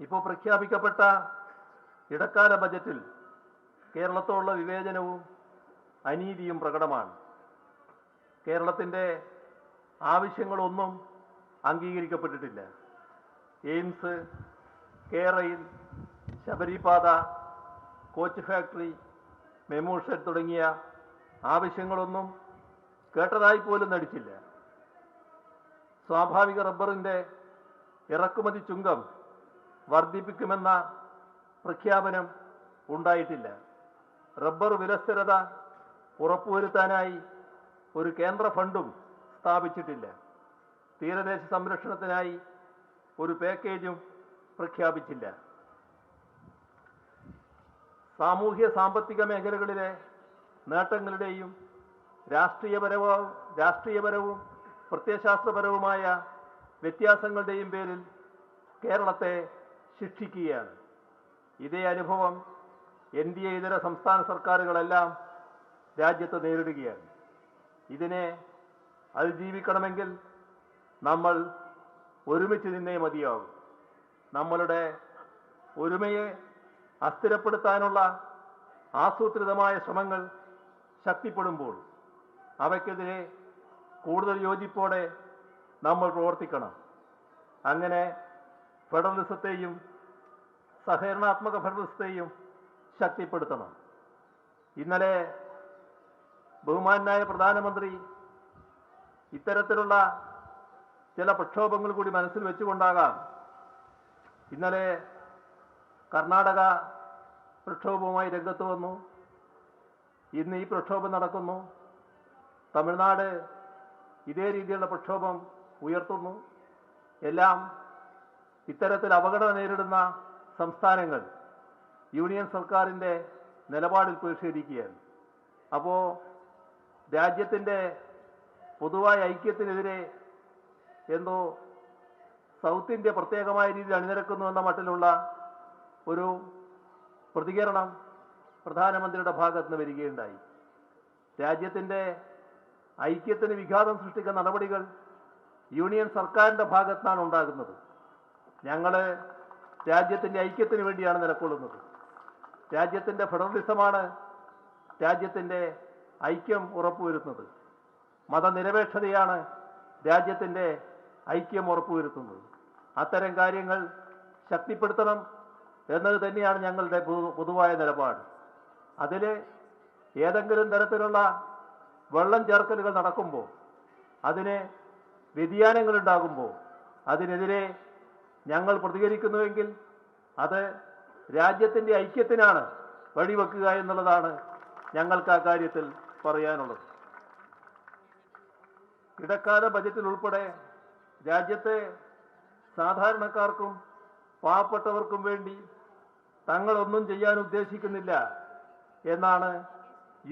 ഇപ്പോൾ പ്രഖ്യാപിക്കപ്പെട്ട ഇടക്കാല ബജറ്റിൽ കേരളത്തോടുള്ള വിവേചനവും അനീതിയും പ്രകടമാണ്. കേരളത്തിന്റെ ആവശ്യങ്ങളൊന്നും അംഗീകരിക്കപ്പെട്ടിട്ടില്ല. എയിംസ് കേരയിൽ ശബരിപാത കോച്ച് ഫാക്ടറി മെമു തുടങ്ങിയ ആവശ്യങ്ങളൊന്നും കേട്ടതായി പോലും നടിച്ചില്ല. സ്വാഭാവിക റബ്ബറിന്റെ ഇറക്കുമതി ചുങ്കം വർദ്ധിപ്പിക്കുമെന്ന പ്രഖ്യാപനം ഉണ്ടായിട്ടില്ല. റബ്ബർ വിലസ്ഥിരത ഉറപ്പുവരുത്താനായി ഒരു കേന്ദ്ര ഫണ്ടും സ്ഥാപിച്ചിട്ടില്ല. തീരദേശ സംരക്ഷണത്തിനായി ഒരു പാക്കേജും പ്രഖ്യാപിച്ചില്ല. സാമൂഹ്യ സാമ്പത്തിക മേഖലകളിലെ നേട്ടങ്ങളുടെയും രാഷ്ട്രീയപരവും രാഷ്ട്രീയപരവും പ്രത്യയശാസ്ത്രപരവുമായ വ്യത്യാസങ്ങളുടെയും പേരിൽ കേരളത്തെ ശിക്ഷിക്കുകയാണ്. ഇതേ അനുഭവം എൻ ഡി എ ഇതര സംസ്ഥാന സർക്കാരുകളെല്ലാം രാജ്യത്ത് നേരിടുകയാണ്. ഇതിനെ അതിജീവിക്കണമെങ്കിൽ നമ്മൾ ഒരുമിച്ച് നിന്നേ മതിയാകും. നമ്മളുടെ ഒരുമയെ അസ്ഥിരപ്പെടുത്താനുള്ള ആസൂത്രിതമായ ശ്രമങ്ങൾ ശക്തിപ്പെടുമ്പോൾ അവയ്ക്കെതിരെ കൂടുതൽ യോജിപ്പോടെ നമ്മൾ പ്രവർത്തിക്കണം. അങ്ങനെ ഫെഡറലിസത്തെയും സഹകരണാത്മക ഫലവ്യവസ്ഥയും ശക്തിപ്പെടുത്തണം. ഇന്നലെ ബഹുമാനായ പ്രധാനമന്ത്രി ഇത്തരത്തിലുള്ള ചില പ്രക്ഷോഭങ്ങൾ കൂടി മനസ്സിൽ വെച്ചുകൊണ്ടാകാം ഇന്നലെ കർണാടക പ്രക്ഷോഭവുമായി രംഗത്ത് വന്നു. ഇന്ന് ഈ പ്രക്ഷോഭം നടക്കുന്നു. തമിഴ്നാട് ഇതേ രീതിയിലുള്ള പ്രക്ഷോഭം ഉയർത്തുന്നു. എല്ലാം ഇത്തരത്തിൽ അപകടം നേരിടുന്ന സംസ്ഥാനങ്ങൾ യൂണിയൻ സർക്കാരിന്റെ നിലപാടിൽ പ്രതിഷേധിക്കുകയാണ്. അപ്പോൾ രാജ്യത്തിന്റെ പൊതുവായ ഐക്യത്തിനെതിരെ എന്തോ സൗത്ത് ഇന്ത്യ പ്രത്യേകമായ രീതിയിൽ അണിനിരക്കുന്നു എന്ന മട്ടിലുള്ള ഒരു പ്രതികരണം പ്രധാനമന്ത്രിയുടെ ഭാഗത്ത് നിന്ന് വരികയുണ്ടായി. രാജ്യത്തിന്റെ ഐക്യത്തിന് വിഘാതം സൃഷ്ടിക്കുന്ന നടപടികൾ യൂണിയൻ സർക്കാരിന്റെ ഭാഗത്താണ് ഉണ്ടാകുന്നത്. ഞങ്ങൾ രാജ്യത്തിന്റെ ഐക്യത്തിന് വേണ്ടിയാണ് നിലക്കൊള്ളുന്നത്. രാജ്യത്തിന്റെ ഫെഡറലിസമാണ് രാജ്യത്തിന്റെ ഐക്യം ഉറപ്പുവരുത്തുന്നത്. മതനിരപേക്ഷതയാണ് രാജ്യത്തിന്റെ ഐക്യം ഉറപ്പുവരുത്തുന്നത്. അത്തരം കാര്യങ്ങൾ ശക്തിപ്പെടുത്തണം എന്നത് തന്നെയാണ് ഞങ്ങളുടെ പൊതുവായ നിലപാട്. അതിൽ ഏതെങ്കിലും തരത്തിലുള്ള വെള്ളം ചേർക്കലുകൾ നടക്കുമ്പോൾ അതിന് വ്യതിയാനങ്ങളുണ്ടാകുമ്പോൾ അതിനെതിരെ ഞങ്ങൾ പ്രതികരിക്കുന്നുവെങ്കിൽ അത് രാജ്യത്തിന്റെ ഐക്യത്തിനാണ് വഴിവെക്കുക എന്നുള്ളതാണ് ഞങ്ങൾക്ക് ആ കാര്യത്തിൽ പറയാനുള്ളത്. ഇടക്കാല ബജറ്റിൽ ഉൾപ്പെടെ രാജ്യത്തെ സാധാരണക്കാർക്കും പാവപ്പെട്ടവർക്കും വേണ്ടി തങ്ങളൊന്നും ചെയ്യാൻ ഉദ്ദേശിക്കുന്നില്ല എന്നാണ്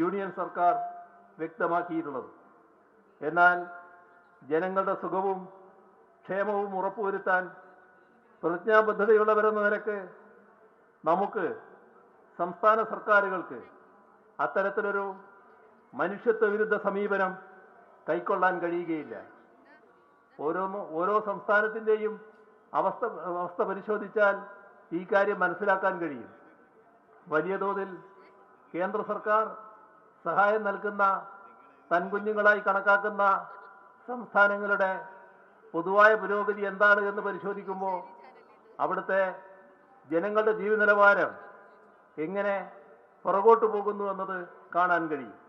യൂണിയൻ സർക്കാർ വ്യക്തമാക്കിയിട്ടുള്ളത്. എന്നാൽ ജനങ്ങളുടെ സുഖവും ക്ഷേമവും ഉറപ്പുവരുത്താൻ പ്രതിജ്ഞാബദ്ധതയുള്ളവരെന്ന നിലയ്ക്ക് നമുക്ക് സംസ്ഥാന സർക്കാരുകൾക്ക് അത്തരത്തിലൊരു മനുഷ്യത്വ വിരുദ്ധ സമീപനം കൈക്കൊള്ളാൻ കഴിയുകയില്ല. ഓരോ ഓരോ സംസ്ഥാനത്തിന്റെയും അവസ്ഥ അവസ്ഥ പരിശോധിച്ചാൽ ഈ കാര്യം മനസ്സിലാക്കാൻ കഴിയും. വലിയ തോതിൽ കേന്ദ്ര സർക്കാർ സഹായം നൽകുന്ന തൻകുഞ്ഞുങ്ങളായി കണക്കാക്കുന്ന സംസ്ഥാനങ്ങളുടെ പൊതുവായ പുരോഗതി എന്താണ് എന്ന് പരിശോധിക്കുമ്പോൾ അവിടുത്തെ ജനങ്ങളുടെ ജീവിത നിലവാരം എങ്ങനെ പുറകോട്ട് പോകുന്നു എന്നത് കാണാൻ കഴിയും.